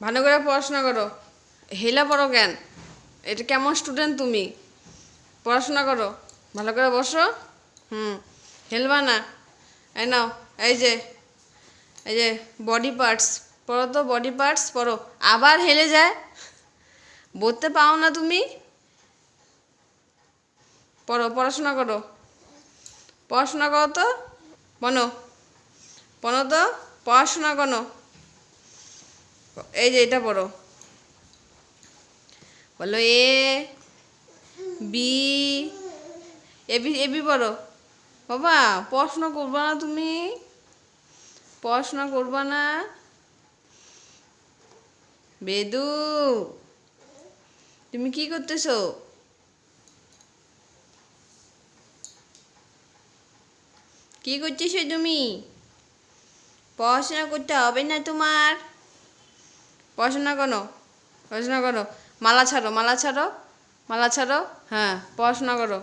ভালো করে পড়াশোনা করো। হেলা পড়ো কেন এটা কেমন স্টুডেন্ট তুমি? পড়াশোনা করো। ভালো করে বসো। হুম। হেলবা না। এই নাও। এই যে এই যে বডি পার্টস পড়ো তো বডি পার্টস পড়ো। আবার হেলে যায়। বলতে পাও না তুমি। পড়ো, পড়াশোনা করো। পড়াশোনা করো তো? বনো। পড়ো তো? পড়াশোনা করো। এই যে এটা পড়ো। বলো এ, বি এবি এবি পড়ো। বাবা পড়াশোনা করবা না তুমি। পড়াশোনা করবা না। বেদু, তুমি কি করতেছো? কি করতেছো তুমি? পড়াশোনা করতে হবে না তোমার? পড়াশোনা করো পড়াশোনা করো। মালা ছাড়ো মালা ছাড়ো মালা ছাড়ো হ্যাঁ পড়াশোনা করো।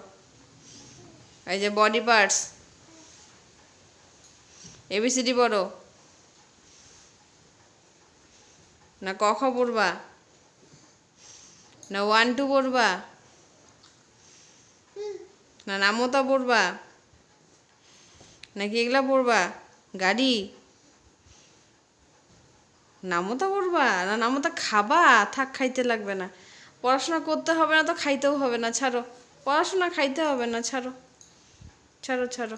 এই যে বডি পার্টস এবিসিডি পড়ো। না ক খ পড়বা? না ওয়ান টু পড়বা? না নামতা পড়বা? নাকি এগুলা পড়বা? গাড়ি? নামতা পড়বা না নামতা খাবা, থাক খাইতে লাগবে না। পড়াশোনা করতে হবে না তো খাইতেও হবে না, ছাড়ো। পড়াশোনা খাইতে হবে না, ছাড়ো। ছাড়ো ছাড়ো।